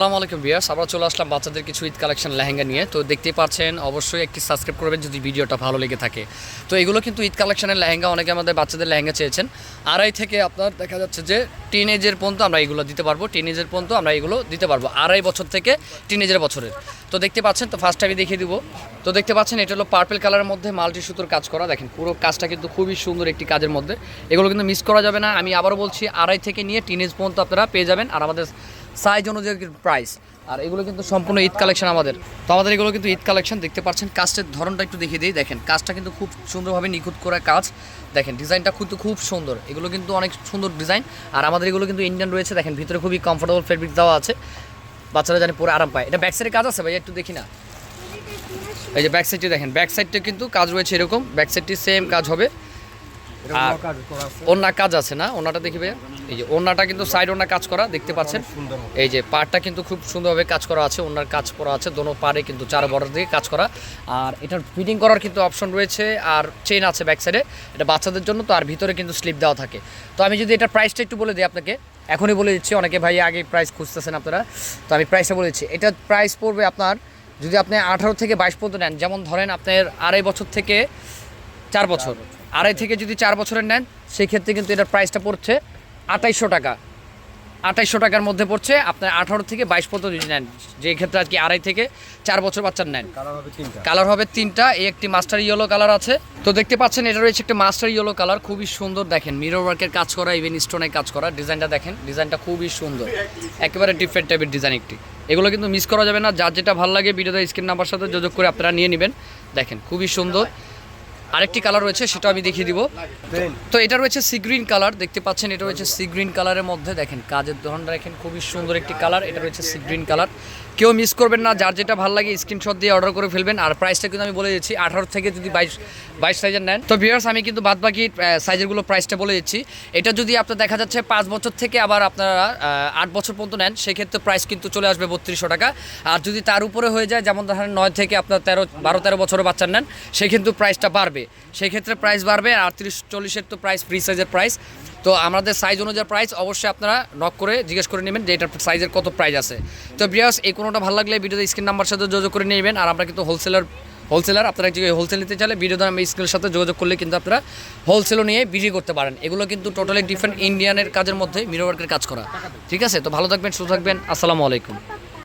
আসসালামু আলাইকুম বিয়ার্স আবার চলে আসলাম বাচ্চাদের কিছু ঈদ কালেকশন লেহেঙ্গা নিয়ে। তো দেখতেই পাচ্ছেন, অবশ্যই একটি সাবস্ক্রাইব করবেন যদি ভিডিওটা ভালো লেগে থাকে। তো এগুলো কিন্তু ঈদ কালেকশনের লেহেঙ্গা, অনেকে আমাদের বাচ্চাদের লেহেঙ্গা চেয়েছেন। আড়াই থেকে আপনার দেখা যাচ্ছে যে টিনেজের পর্যন্ত আমরা এগুলো দিতে পারব টিনেজের পর্যন্ত আমরা এগুলো দিতে পারব, আড়াই বছর থেকে টিনেজের বছরের। তো দেখতে পাচ্ছেন, তো ফার্স্ট আমি দেখিয়ে দিব। তো দেখতে পাচ্ছেন, এটা হলো পার্পেল কালারের মধ্যে মাল্টি সুতোর কাজ করা। দেখেন, পুরো কাজটা কিন্তু খুবই সুন্দর একটি কাজের মধ্যে। এগুলো কিন্তু মিস করা যাবে না। আমি আবারও বলছি, আড়াই থেকে নিয়ে টিনেজ পর্যন্ত আপনারা পেয়ে যাবেন। আর আমাদের সাইজ অনুযায়ী প্রাইস আর এগুলো কিন্তু সম্পূর্ণ ঈদ কালেকশন আমাদের। তো আমাদের এগুলো কিন্তু ঈদ কালেকশন দেখতে পাচ্ছেন। কাজটার ধরনটা একটু দেখিয়ে দিই। দেখেন, কাজটা কিন্তু খুব সুন্দরভাবে নিখুঁত করা কাজ। দেখেন, ডিজাইনটা কিন্তু খুব সুন্দর। এগুলো কিন্তু অনেক সুন্দর ডিজাইন আর আমাদের এগুলো কিন্তু ইন্ডিয়ান রয়েছে। দেখেন, ভিতরে খুবই কমফোর্টেবল ফেব্রিক দেওয়া আছে। বাচ্চারা জানি পুরো আরাম পায়। এটা ব্যাক সাইডে কাজ আছে ভাই? একটু দেখি না। এই যে ব্যাক সাইডটি দেখেন। ব্যাক সাইডটা কিন্তু কাজ রয়েছে এরকম। ব্যাক সাইডটি সেম কাজ হবে। আর ওনার কাজ আছে না? ওনাটা দেখি ভাইয়া। এই যে ওনাটা কিন্তু সাইড ওনার কাজ করা দেখতে পাচ্ছেন? এই যে পাড়টা কিন্তু খুব সুন্দরভাবে কাজ করা আছে ওনার কাজ করা আছে দোনো পাড়ে কিন্তু চার বর্ডার দিয়ে কাজ করা। আর এটার ফিটিং করার কিন্তু অপশন রয়েছে আর চেন আছে ব্যাক সাইডে এটা বাচ্চাদের জন্য তো আর ভিতরে কিন্তু স্লিপ দেওয়া থাকে। তো আমি যদি এটার প্রাইসটা একটু বলে দিই আপনাকে এখনই বলে দিচ্ছি অনেকে ভাই আগে প্রাইস খুঁজতেছেন আপনারা। তো আমি প্রাইসটা বলে দিচ্ছি এটার প্রাইস পড়বে আপনার যদি আপনি আঠারো থেকে বাইশ পর্যন্ত নেন যেমন ধরেন আপনার আড়াই বছর থেকে চার বছর। আড়াই থেকে যদি চার বছরের নেন সেই ক্ষেত্রে কিন্তু এটার প্রাইসটা পড়ছে আঠাইশশো টাকা। আঠাইশশো টাকার মধ্যে পড়ছে আপনার আঠারো থেকে বাইশ পর্যন্ত যদি নেন যে ক্ষেত্রে আর কি আড়াই থেকে চার বছর বাচ্চার নেন। কালার হবে তিনটা। কালার হবে তিনটা এই একটি মাস্টার ইয়েলো কালার আছে। তো দেখতে পাচ্ছেন এটা রয়েছে একটা মাস্টার ইয়েলো কালার খুবই সুন্দর দেখেন। মিরর ওয়ার্কের কাজ করা ইভেন স্টোনের কাজ করা ডিজাইনটা দেখেন ডিজাইনটা খুবই সুন্দর। একেবারে ডিফারেন্ট টাইপের ডিজাইন একটি। এগুলো কিন্তু মিস করা যাবে না যার যেটা ভালো লাগে ভিডিওতে স্ক্রিন নাম্বার সাথে যোগাযোগ করে আপনারা নিয়ে নেবেন। দেখেন খুবই সুন্দর। আরেকটি কালার রয়েছে, সেটা আমি দেখিয়ে দিব। তো এটা রয়েছে সি গ্রিন কালার দেখতে পাচ্ছেন, এটা রয়েছে সি গ্রিন কালারের মধ্যে। দেখেন, কাজের ধরনটা দেখেন, খুবই সুন্দর একটি কালার এটা রয়েছে সি গ্রিন কালার কেউ মিস করবেন না, যার যেটা ভালো লাগে স্ক্রিনশট দিয়ে অর্ডার করে ফেলবেন। আর প্রাইসটা কিন্তু আমি বলে দিচ্ছি, আঠারো থেকে যদি বাইশ বাইশ সাইজের নেন। তো ভিউয়ার্স আমি কিন্তু বাদ বাকি সাইজেরগুলো প্রাইসটা বলে দিচ্ছি। এটা যদি আপনার দেখা যাচ্ছে পাঁচ বছর থেকে আবার আপনারা আট বছর পর্যন্ত নেন, সেক্ষেত্রে প্রাইস কিন্তু চলে আসবে বত্রিশশো টাকা। আর যদি তার উপরে হয়ে যায়, যেমন ধরেন নয় থেকে আপনার তেরো, বারো তেরো বছরের বাচ্চার নেন কিন্তু প্রাইসটা বাড়বে। সেই ক্ষেত্রে প্রাইস বাড়বে আর আটত্রিশ, চল্লিশের তো প্রাইস ফ্রি সাইজের প্রাইস তো আমাদের সাইজ অনুযায়ী প্রাইস অবশ্যই আপনারা নক করে জিজ্ঞেস করে নেবেন যে এটার সাইজের কত প্রাইস আছে। তো বিয়াস এই কোনোটা ভালো লাগলে ভিডিওতে স্ক্রিন নাম্বার সাথে যোগাযোগ করে নেবেন। আর আমরা কিন্তু হোলসেলার হোলসেলার আপনারা যদি হোলসেল নিতে চাইলে ভিডিওতে আমি স্ক্রিনের সাথে যোগাযোগ করলে কিন্তু আপনারা হোলসেলও নিয়ে বিক্রি করতে পারেন। এগুলো কিন্তু টোটালি ডিফারেন্ট ইন্ডিয়ানের কাজের মধ্যে মিরো ওয়ার্কের কাজ করা। ঠিক আছে? তো ভালো থাকবেন, সুস্থ থাকবেন। আসসালামু আলাইকুম।